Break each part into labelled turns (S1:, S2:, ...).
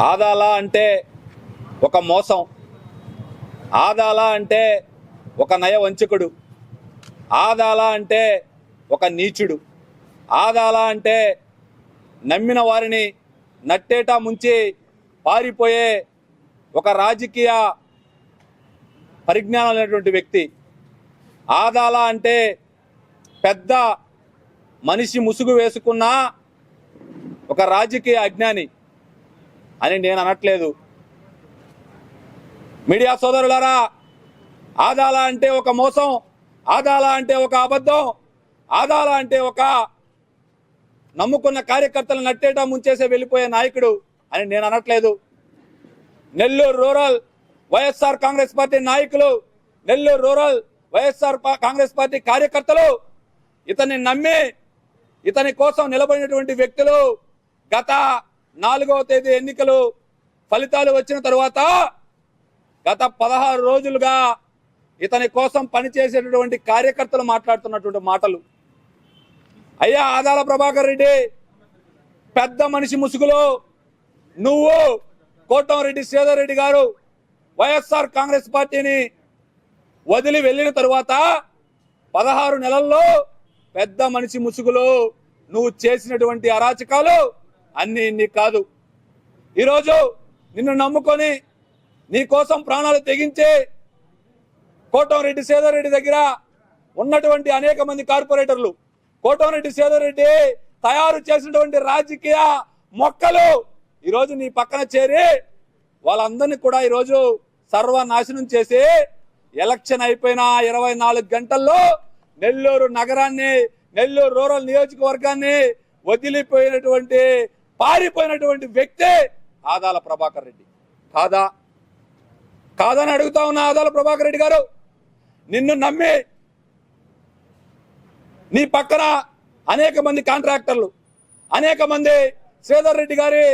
S1: ఆదాల అంటే ఒక మోసం. ఆదాల అంటే ఒక నయ వంచకుడు. ఆదాల అంటే ఒక నీచుడు. ఆదాల అంటే నమ్మిన వారిని నట్టేటా ముంచి పారిపోయే ఒక రాజకీయ పరిజ్ఞానం లేనటువంటి వ్యక్తి. ఆదాల అంటే పెద్ద మనిషి ముసుగు వేసుకున్న ఒక రాజకీయ అజ్ఞాని. అని నేను అనట్లేదు. మీడియా సోదరులారా ఆదాల అంటే ఒక మోసం ఆదాల అంటే ఒక అబద్ధం ఆదాల అంటే ఒక నమ్ముకున్న కార్యకర్తలు నట్టేటా ముంచేసే వెళ్ళిపోయే నాయకుడు అని నేను అనట్లేదు. నెల్లూరు రూరల్ వైఎస్ఆర్ కాంగ్రెస్ పార్టీ నాయకులు నెల్లూరు రూరల్ వైఎస్ఆర్ కాంగ్రెస్ పార్టీ కార్యకర్తలు ఇతన్ని నమ్మి ఇతని కోసం నిలబడినటువంటి వ్యక్తులు గత నాలుగవ తేదీ ఎన్నికలు ఫలితాలు వచ్చిన తరువాత గత పదహారు రోజులుగా ఇతని కోసం పనిచేసేటటువంటి కార్యకర్తలు మాట్లాడుతున్నటువంటి మాటలు. అయ్యా ఆదాల ప్రభాకర్ రెడ్డి పెద్ద మనిషి ముసుగులో నువ్వు కోటంరెడ్డి శ్రీధర్ రెడ్డి గారు వైఎస్ఆర్ కాంగ్రెస్ పార్టీని వదిలి వెళ్ళిన తరువాత పదహారు నెలల్లో పెద్ద మనిషి ముసుగులో నువ్వు చేసినటువంటి అరాచకాలు అన్ని ఇన్ని కాదు. ఈరోజు నిన్ను నమ్ముకొని నీ కోసం ప్రాణాలు తెగించే కోటంరెడ్డి సేదరెడ్డి దగ్గర ఉన్నటువంటి అనేక మంది కార్పొరేటర్లు కోటంరెడ్డి సేదరెడ్డి తయారు చేసినటువంటి రాజకీయ మొక్కలు ఈరోజు నీ పక్కన చేరి వాళ్ళందరినీ కూడా ఈరోజు సర్వనాశనం చేసి ఎలక్షన్ అయిపోయిన ఇరవై నాలుగు గంటల్లో నెల్లూరు నగరాన్ని నెల్లూరు రూరల్ నియోజకవర్గాన్ని వదిలిపోయినటువంటి పారిపోయినటువంటి వ్యక్తే ఆదాల ప్రభాకర్ రెడ్డి. కాదా? కాదని అడుగుతా ఉన్నా ఆదాల ప్రభాకర్ రెడ్డి గారు నిన్ను నమ్మి నీ పక్కన అనేక మంది కాంట్రాక్టర్లు అనేక మంది శ్రీధర్ రెడ్డి గారి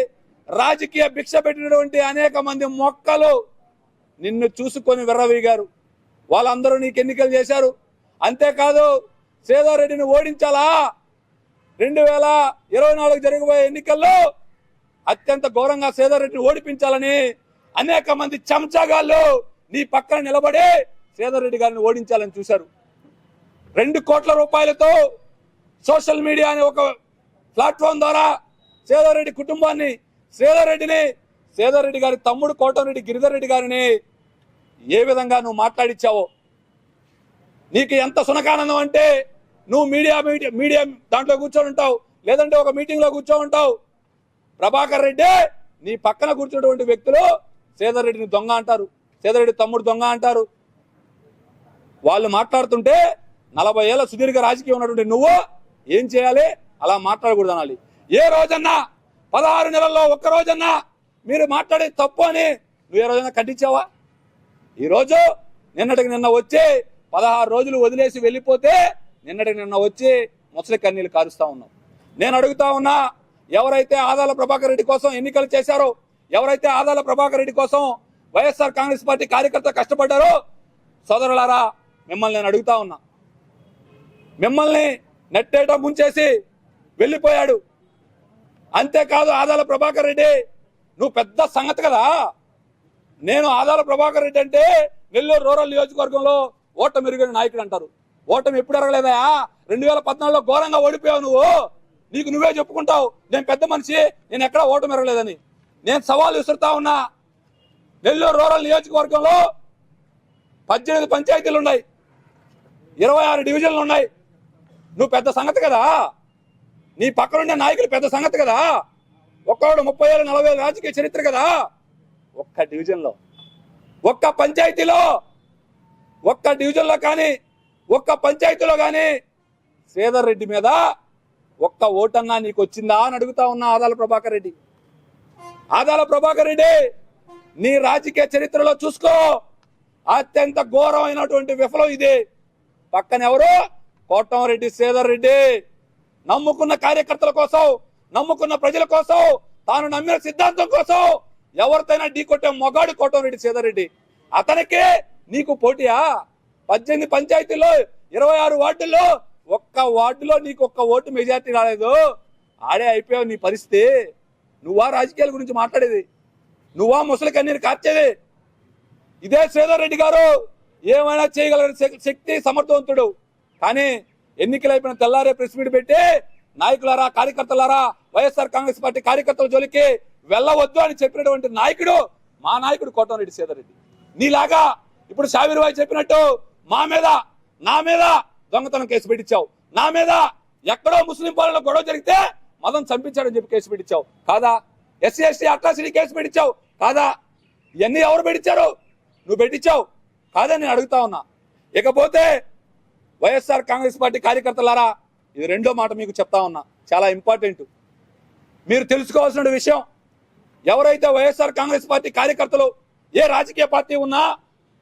S1: రాజకీయ భిక్ష పెట్టినటువంటి అనేక మంది మొక్కలు నిన్ను చూసుకొని విర్రవీగారు. వాళ్ళందరూ నీకు ఎన్నికలు చేశారు. అంతేకాదు శ్రీధర్ రెడ్డిని ఓడించాలా? రెండు వేల ఇరవై నాలుగు జరగబోయే ఎన్నికల్లో అత్యంత ఘోరంగా సేదరెడ్డిని ఓడిపించాలని అనేక మంది చెంచాగాళ్ళు నీ పక్కన నిలబడి సేదరెడ్డి రెడ్డి గారిని ఓడించాలని చూశారు. రెండు కోట్ల రూపాయలతో సోషల్ మీడియా అనే ఒక ప్లాట్ఫామ్ ద్వారా శ్రీధర్ కుటుంబాన్ని శ్రీధర్ రెడ్డిని గారి తమ్ముడు కోటరెడ్డి గిరిధర్రెడ్డి గారిని ఏ విధంగా నువ్వు మాట్లాడించావో నీకు ఎంత సునకానందం అంటే నువ్వు మీడియా మీడియా మీడియా దాంట్లో కూర్చొని ఉంటావు. లేదంటే ఒక మీటింగ్లో కూర్చొని ఉంటావు. ప్రభాకర్ రెడ్డి నీ పక్కన కూర్చున్నటువంటి వ్యక్తులు శ్రీధర్ రెడ్డిని దొంగ అంటారు. శ్రీధర్ రెడ్డి తమ్ముడు దొంగ అంటారు. వాళ్ళు మాట్లాడుతుంటే నలభై ఏళ్ళ సుదీర్ఘ రాజకీయం ఉన్నటువంటి నువ్వు ఏం చేయాలి? అలా మాట్లాడకూడదు అనాలి. ఏ రోజన్నా పదహారు నెలల్లో ఒక్క రోజన్నా మీరు మాట్లాడే తప్పు అని నువ్వు ఏ రోజైనా ఖండించావా ఈరోజు నిన్నటికి నిన్న వచ్చి పదహారు రోజులు వదిలేసి వెళ్ళిపోతే నిన్నటికి నిన్న వచ్చి ముసలి కన్నీళ్ళు కారుస్తూ ఉన్నాం. నేను అడుగుతా ఉన్నా ఎవరైతే ఆదాల ప్రభాకర్ రెడ్డి కోసం ఎన్నికలు చేశారో ఎవరైతే ఆదాల ప్రభాకర్ రెడ్డి కోసం వైఎస్ఆర్ కాంగ్రెస్ పార్టీ కార్యకర్త కష్టపడ్డారో సోదరులారా మిమ్మల్ని నేను అడుగుతా ఉన్నా. మిమ్మల్ని నెట్టేట ముంచేసి వెళ్ళిపోయాడు. అంతేకాదు ఆదాల ప్రభాకర్ రెడ్డి నువ్వు పెద్ద సంగతి కదా. నేను ఆదాల ప్రభాకర్ రెడ్డి అంటే నెల్లూరు రూరల్ నియోజకవర్గంలో ఓట మెరుగైన నాయకుడు అంటారు. ఓటమి ఎప్పుడు ఎరగలేదా రెండు వేల పద్నాలుగులో ఘోరంగా ఓడిపోయావు నువ్వు. నీకు నువ్వే చెప్పుకుంటావు. నేను పెద్ద మనిషి నేను ఎక్కడ ఓటమి ఎరగలేదని నేను సవాల్ విసురుతా ఉన్నా. నెల్లూరు రూరల్ నియోజకవర్గంలో పద్దెనిమిది పంచాయతీలు ఉన్నాయి. ఇరవై ఆరు డివిజన్లు ఉన్నాయి. నువ్వు పెద్ద సంగతి కదా? నీ పక్కనుండే నాయకులు పెద్ద సంగతి కదా? ఒక్కడు ముప్పై ఏళ్ళు నలభై ఏళ్ళు రాజకీయ చరిత్ర కదా? ఒక్క డివిజన్లో ఒక్క పంచాయతీలో ఒక్క డివిజన్లో కానీ ఒక్క పంచాయతీలో కానీ శ్రీధర్ రెడ్డి మీద ఒక్క ఓటన్నా నీకు వచ్చిందా అని అడుగుతా ఉన్నా ఆదాల ప్రభాకర్ రెడ్డి. ఆదాల ప్రభాకర్ రెడ్డి నీ రాజకీయ చరిత్రలో చూసుకో. అత్యంత ఘోరమైనటువంటి విఫలం ఇది. పక్కన ఎవరు? కోటంరెడ్డి శ్రీధర్ రెడ్డి. నమ్ముకున్న కార్యకర్తల కోసం నమ్ముకున్న ప్రజల కోసం తాను నమ్మిన సిద్ధాంతం కోసం ఎవరితోనైనా ఢీ కొట్టే మొగాడు కోటంరెడ్డి శ్రీధర్ రెడ్డి. అతనికే నీకు పోటీయా? పద్దెనిమిది పంచాయతీలో ఇరవై ఆరు వార్డుల్లో ఒక్క వార్డులో నీకు ఒక్క ఓటు మెజార్టీ రాలేదు. ఆడే అయిపోయావు నీ పరిస్థితి. నువ్వా రాజకీయాల గురించి మాట్లాడేది? నువ్వా ముసలి కన్నీరు కార్చేది? ఇదే శ్రీధర్ రెడ్డి గారు. ఏమైనా చేయగలరని శక్తి సమర్థవంతుడు. కానీ ఎన్నికలు అయిపోయిన తెల్లారే ప్రెస్ మీట్ పెట్టి నాయకులారా కార్యకర్తలారా వైఎస్ఆర్ కాంగ్రెస్ పార్టీ కార్యకర్తల జోలికి వెళ్ళవద్దు అని చెప్పినటువంటి నాయకుడు మా నాయకుడు కోటమిరెడ్డి శ్రీధర్ రెడ్డి. నీలాగా ఇప్పుడు సావిరిబాయి చెప్పినట్టు మా మీద నా మీద దొంగతనం కేసు పెట్టించావు. నా మీద ఎక్కడో ముస్లిం పాలనలో గొడవ జరిగితే మదం చంపించాడని చెప్పి కేసు పెట్టించావు. కాదా? ఎస్సీ ఎస్టీ అట్రాసిటీ కేసు పెట్టించావు. కాదా? ఇవన్నీ ఎవరు పెట్టించారు? నువ్వు పెట్టించావు. కాదని నేను అడుగుతా ఉన్నా. ఇకపోతే వైఎస్ఆర్ కాంగ్రెస్ పార్టీ కార్యకర్తలారా ఇది రెండో మాట మీకు చెప్తా ఉన్నా. చాలా ఇంపార్టెంట్. మీరు తెలుసుకోవాల్సిన విషయం ఎవరైతే వైఎస్ఆర్ కాంగ్రెస్ పార్టీ కార్యకర్తలు ఏ రాజకీయ పార్టీ ఉన్నా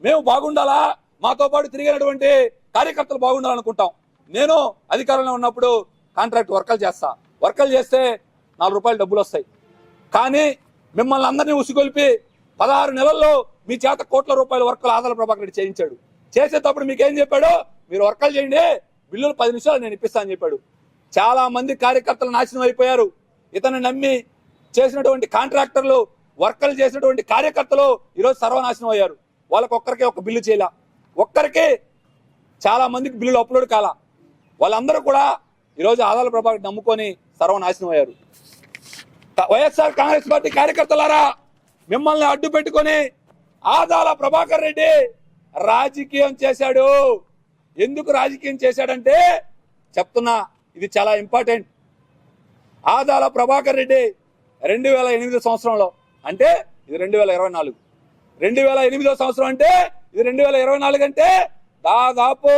S1: మేము బాగుండాలా? మాతో పాటు తిరిగినటువంటి కార్యకర్తలు బాగుండాలనుకుంటాం. నేను అధికారంలో ఉన్నప్పుడు కాంట్రాక్ట్ వర్కలు చేస్తా. వర్కలు చేస్తే నాలుగు రూపాయలు డబ్బులు వస్తాయి. కానీ మిమ్మల్ని అందరినీ ఉసిగొల్పి పదహారు నెలల్లో మీ చేత కోట్ల రూపాయల వర్కలు ఆదాల ప్రభాకర్ రెడ్డి చేయించాడు. చేసేటప్పుడు మీకు ఏం చెప్పాడు? మీరు వర్కలు చేయండి బిల్లులు పది నిమిషాలు నేను ఇప్పిస్తానని చెప్పాడు. చాలా మంది కార్యకర్తలు నాశనం అయిపోయారు. ఇతను నమ్మి చేసినటువంటి కాంట్రాక్టర్లు వర్కలు చేసినటువంటి కార్యకర్తలు ఈరోజు సర్వనాశనం అయ్యారు. వాళ్ళకి ఒక్కరికే ఒక బిల్లు చేయాల. ఒక్కరికే చాలా మందికి బిల్లులు అప్లోడ్ కాల. వాళ్ళందరూ కూడా ఈరోజు ఆదాల ప్రభాకర్ నమ్ముకొని సర్వనాశనం అయ్యారు. వైఎస్ఆర్ కాంగ్రెస్ పార్టీ కార్యకర్తలారా మిమ్మల్ని అడ్డు పెట్టుకొని ఆదాల ప్రభాకర్ రెడ్డి రాజకీయం చేశాడు. ఎందుకు రాజకీయం చేశాడంటే చెప్తున్నా ఇది చాలా ఇంపార్టెంట్. ఆదాల ప్రభాకర్ రెడ్డి రెండు వేల ఎనిమిదో సంవత్సరంలో అంటే ఇది రెండు వేల ఇరవై నాలుగు. రెండు వేల ఎనిమిదో సంవత్సరం అంటే ఇది రెండు వేల ఇరవై నాలుగు అంటే దాదాపు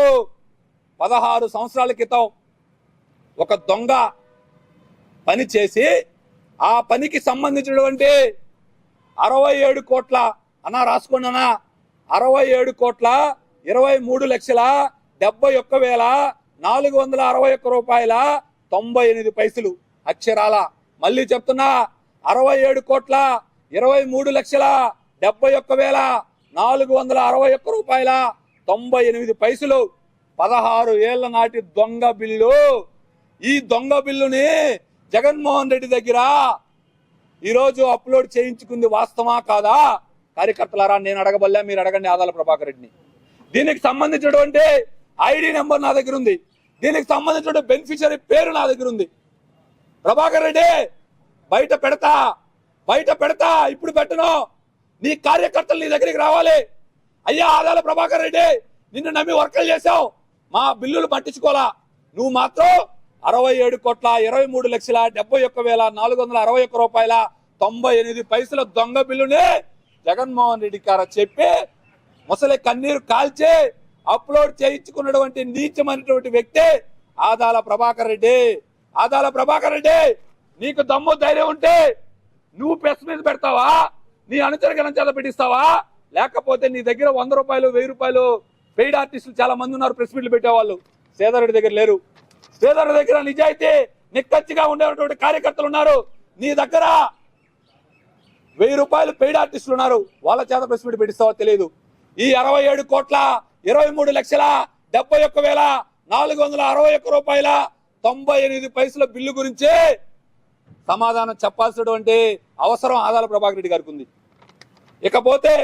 S1: పదహారు సంవత్సరాల క్రితం ఒక దొంగ పని చేసి ఆ పనికి సంబంధించినటువంటి అరవై ఏడు కోట్ల అన్నా రాసుకున్నానా అరవై ఏడు కోట్ల ఇరవై మూడు లక్షల డెబ్బై ఒక్క వేల నాలుగు వందల అరవై ఒక్క రూపాయల తొంభై ఎనిమిది పైసలు అక్షరాల. మళ్ళీ చెప్తున్నా అరవై ఏడు కోట్ల ఇరవై మూడు లక్షల డెబ్బై ఒక్క వేల నాలుగు వందల అరవై ఒక్క రూపాయల తొంభై ఎనిమిది పైసలు పదహారు ఏళ్ళ నాటి దొంగ బిల్లు. ఈ దొంగ బిల్లుని జగన్మోహన్ రెడ్డి దగ్గర ఈరోజు అప్లోడ్ చేయించుకుంది వాస్తవా కాదా? కార్యకర్తలారా నేను అడగబల్లా మీరు అడగండి ఆదాల ప్రభాకర్ రెడ్డిని. దీనికి సంబంధించినటువంటి ఐడి నెంబర్ నా దగ్గర ఉంది. దీనికి సంబంధించిన బెనిఫిషరీ పేరు నా దగ్గర ఉంది. ప్రభాకర్ రెడ్డి బయట పెడతా బయట పెడతా ఇప్పుడు పెట్టను. నీ కార్యకర్తలు నీ దగ్గరికి రావాలి. అయ్యా ఆదాల ప్రభాకర్ రెడ్డి నిన్ను నమ్మి వర్కలు చేశావు. మా బిల్లులు పట్టించుకోలా నువ్వు మాత్రం అరవై ఏడు కోట్ల ఇరవై మూడు లక్షల డెబ్బై ఒక్క వేల నాలుగు వందల అరవై ఒక్క రూపాయల తొంభై ఎనిమిది పైసల దొంగ బిల్లుని జగన్మోహన్ రెడ్డి గారు చెప్పి ముసలి కన్నీరు కాల్చి అప్లోడ్ చేయించుకున్నటువంటి నీచమైనటువంటి వ్యక్తి ఆదాల ప్రభాకర్ రెడ్డి. ఆదాల ప్రభాకర్ రెడ్డి నీకు దమ్ము ధైర్యం ఉంటే నువ్వు ప్రెస్ మీద పెడతావా? నీ అనుచరగణం చేత పెట్టిస్తావా? లేకపోతే నీ దగ్గర వంద రూపాయలు వెయ్యి రూపాయలు పెయిడ్ ఆర్టిస్టులు చాలా మంది ఉన్నారు ప్రెస్ మీట్లు పెట్టేవాళ్ళు. సేదారెడ్డి దగ్గర లేరు. శ్రీధర్ దగ్గర నిజాయితీ నిక్కచ్చిగా ఉండేటువంటి కార్యకర్తలు ఉన్నారు. నీ దగ్గర వెయ్యి రూపాయలు పెయిడ్ ఆర్టిస్టులు ఉన్నారు. వాళ్ళ చేత ప్రెస్ మీట్ పెట్టిస్తావో తెలియదు. ఈ అరవై ఏడు కోట్ల ఇరవై మూడు లక్షల డెబ్బై ఒక్క వేల నాలుగు వందల అరవై ఒక్క రూపాయల తొంభై ఎనిమిది పైసల బిల్లు గురించి సమాధానం చెప్పాల్సినటువంటి అవసరం ఆదాల ప్రభాకర్ రెడ్డి గారికి ఉంది. ఇకపోతే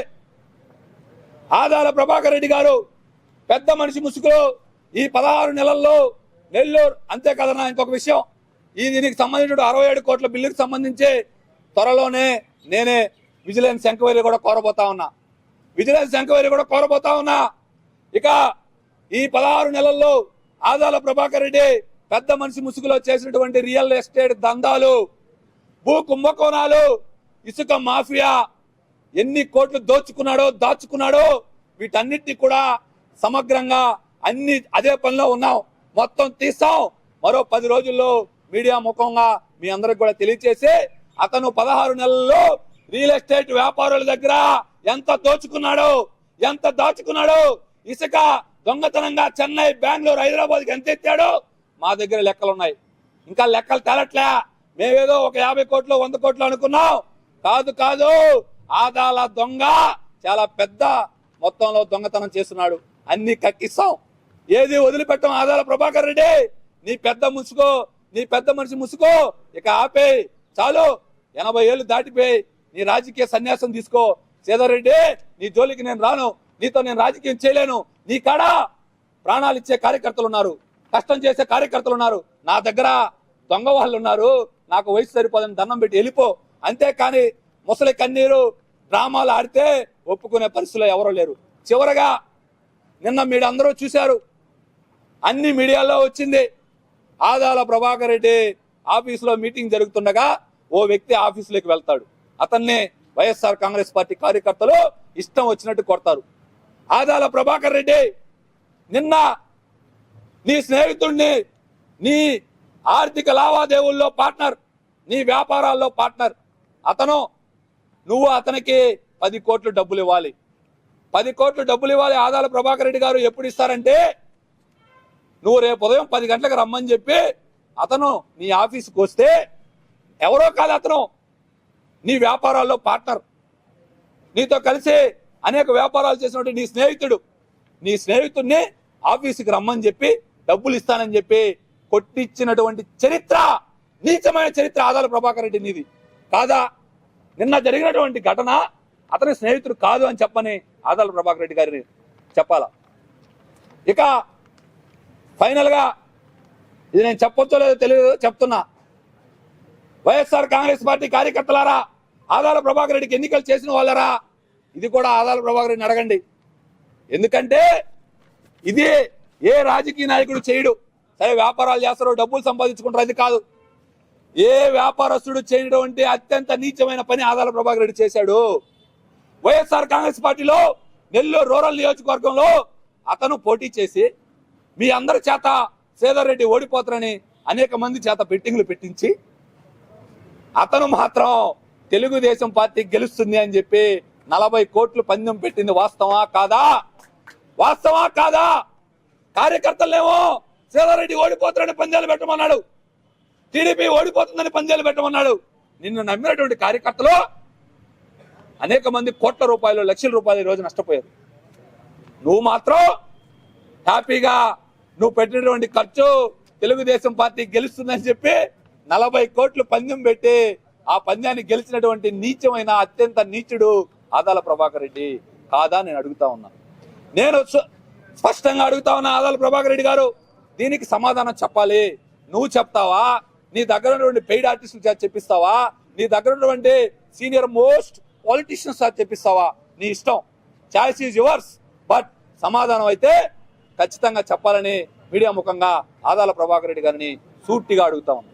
S1: ఆదాల ప్రభాకర్ రెడ్డి గారు పెద్ద మనిషి ముసుగులో ఈ పదహారు నెలల్లో నెల్లూరు అంతే కదన్నా ఇంకొక విషయం. ఈ దీనికి సంబంధించిన అరవై ఏడు కోట్ల బిల్లుకి సంబంధించి త్వరలోనే నేనే విజిలెన్స్ ఎంక్వైరీ కూడా కోరబోతా ఉన్నా. విజిలెన్స్ ఎంక్వైరీ కూడా కోరబోతా ఉన్నా. ఇక ఈ పదహారు నెలల్లో ఆదాల ప్రభాకర్ రెడ్డి పెద్ద మనిషి ముసుగులో చేసినటువంటి రియల్ ఎస్టేట్ దందాలు భూ కుంభకోణాలు ఇసుక మాఫియా ఎన్ని కోట్లు దోచుకున్నాడో దాచుకున్నాడో వీటన్నిటిని కూడా సమగ్రంగా అన్ని అదే పనిలో ఉన్నాం. మొత్తం తీస్తాం. మరో పది రోజుల్లో మీడియా ముఖంగా మీ అందరికి కూడా తెలియచేసి అతను పదహారు నెలల్లో రియల్ ఎస్టేట్ వ్యాపారుల దగ్గర ఎంత దోచుకున్నాడో ఎంత దాచుకున్నాడో ఇసుక దొంగతనంగా చెన్నై బెంగళూరు హైదరాబాద్కి ఎంత ఎత్తాడో మా దగ్గర లెక్కలు ఉన్నాయి ఇంకా లెక్కలు తేలట్లే. మేమేదో ఒక యాభై కోట్లు వంద కోట్లు అనుకున్నాం. కాదు కాదు. ఆదాల దొంగ చాలా పెద్ద మొత్తంలో దొంగతనం చేస్తున్నాడు. అన్ని కక్కిస్తాం. ఏది వదిలిపెట్టం ఆదాల ప్రభాకర్ రెడ్డి? నీ పెద్ద ముసుకో నీ పెద్ద మనిషి ముసుకో ఇక ఆపేయి. చాలు. ఎనభై ఏళ్ళు దాటిపోయి నీ రాజకీయ సన్యాసం తీసుకో. శ్రీధర్ నీ జోలికి నేను రాను. నీతో నేను రాజకీయం చేయలేను. నీ కాడ ప్రాణాలు ఇచ్చే కార్యకర్తలు ఉన్నారు. కష్టం చేసే కార్యకర్తలు ఉన్నారు. నా దగ్గర దొంగ వాళ్ళు ఉన్నారు నాకు వయసు సరిపోదని దండం పెట్టి వెళ్ళిపో. అంతేకాని ముసలి కన్నీరు డ్రామాలు ఆడితే ఒప్పుకునే పరిస్థితిలో ఎవరూ లేరు. చివరగా నిన్న మీరు అందరూ చూశారు. అన్ని మీడియాలో వచ్చింది. ఆదాల ప్రభాకర్ రెడ్డి ఆఫీసులో మీటింగ్ జరుగుతుండగా ఓ వ్యక్తి ఆఫీసులోకి వెళ్తాడు. అతన్ని వైఎస్ఆర్ కాంగ్రెస్ పార్టీ కార్యకర్తలు ఇష్టం వచ్చినట్టు కొడతారు. ఆదాల ప్రభాకర్ రెడ్డి నిన్న నీ స్నేహితుడిని నీ ఆర్థిక లావాదేవీల్లో పార్ట్నర్ నీ వ్యాపారాల్లో పార్ట్నర్. అతను నువ్వు అతనికి పది కోట్లు డబ్బులు ఇవ్వాలి. పది కోట్లు డబ్బులు ఇవ్వాలి ఆదాల ప్రభాకర్ రెడ్డి గారు ఎప్పుడు ఇస్తారంటే నువ్వు రేపు ఉదయం పది గంటలకు రమ్మని చెప్పి అతను నీ ఆఫీస్కి వస్తే ఎవరో కాదు అతను. నీ వ్యాపారాల్లో పార్ట్నర్. నీతో కలిసి అనేక వ్యాపారాలు చేసినటువంటి నీ స్నేహితుడు. నీ స్నేహితుడిని ఆఫీసుకి రమ్మని చెప్పి డబ్బులు ఇస్తానని చెప్పి కొట్టించినటువంటి చరిత్ర నీచమైన చరిత్ర ఆదాల ప్రభాకర్ రెడ్డి నీది. కాదా? నిన్న జరిగినటువంటి ఘటన అతని స్నేహితుడు కాదు అని చెప్పని ఆదాల ప్రభాకర్ రెడ్డి గారిని చెప్పాలా? ఇక ఫైనల్గా ఇది నేను చెప్పొచ్చో లేదో తెలియదు చెప్తున్నా. వైఎస్ఆర్ కాంగ్రెస్ పార్టీ కార్యకర్తలారా ఆదాల ప్రభాకర్ రెడ్డికి ఎన్నికలు చేసిన వాళ్ళరా ఇది కూడా ఆదాల ప్రభాకర్ రెడ్డిని అడగండి. ఎందుకంటే ఇది ఏ రాజకీయ నాయకుడు చేయడు. సరే వ్యాపారాలు చేస్తారో డబ్బులు సంపాదించుకుంటారు అది కాదు. ఏ వ్యాపారస్తుడు చేయటువంటి అత్యంత నీచమైన పని ఆదాల ప్రభాకర్ రెడ్డి చేశాడు. వైఎస్ఆర్ కాంగ్రెస్ పార్టీలో నెల్లూరు రూరల్ నియోజకవర్గంలో అతను పోటీ చేసి మీ అందరి చేత శ్రీధర్ రెడ్డి ఓడిపోతారని అనేక మంది చేత బెట్టింగ్లు పెట్టించి అతను మాత్రం తెలుగుదేశం పార్టీ గెలుస్తుంది అని చెప్పి నలభై కోట్లు పందెం పెట్టింది. వాస్తవా కాదా? వాస్తవా కాదా? కార్యకర్తలేమో శ్రీధర్ రెడ్డి ఓడిపోతారని పందాలు పెట్టమన్నాడు. టీడీపీ ఓడిపోతుందని పందేలు పెట్టమన్నాడు. నిన్ను నమ్మినటువంటి కార్యకర్తలు అనేక మంది కోట్ల రూపాయలు లక్షల రూపాయలు ఈరోజు రోజు నష్టపోయారు. నువ్వు మాత్రం హ్యాపీగా నువ్వు పెట్టినటువంటి ఖర్చు తెలుగుదేశం పార్టీ గెలుస్తుందని చెప్పి నలభై కోట్లు పందెం పెట్టి ఆ పంద్యాన్ని గెలిచినటువంటి నీచమైన అత్యంత నీచుడు ఆదాల ప్రభాకర్ రెడ్డి కాదా నేను అడుగుతా ఉన్నా. నేను స్పష్టంగా అడుగుతా ఉన్నా ఆదాల ప్రభాకర్ రెడ్డి గారు దీనికి సమాధానం చెప్పాలి. నువ్వు చెప్తావా? నీ దగ్గర ఉన్నటువంటి పెయిడ్ ఆర్టిస్ట్ చేత చెప్పిస్తావా? నీ దగ్గర ఉన్నటువంటి సీనియర్ మోస్ట్ పాలిటీషియన్స్ చేత చెప్పిస్తావా? నీ ఇష్టం. చాయిస్ ఈజ్ యువర్స్ బట్ సమాధానం అయితే ఖచ్చితంగా చెప్పాలని మీడియా ముఖంగా ఆదాల ప్రభాకర్ రెడ్డి గారిని సూటిగా అడుగుతా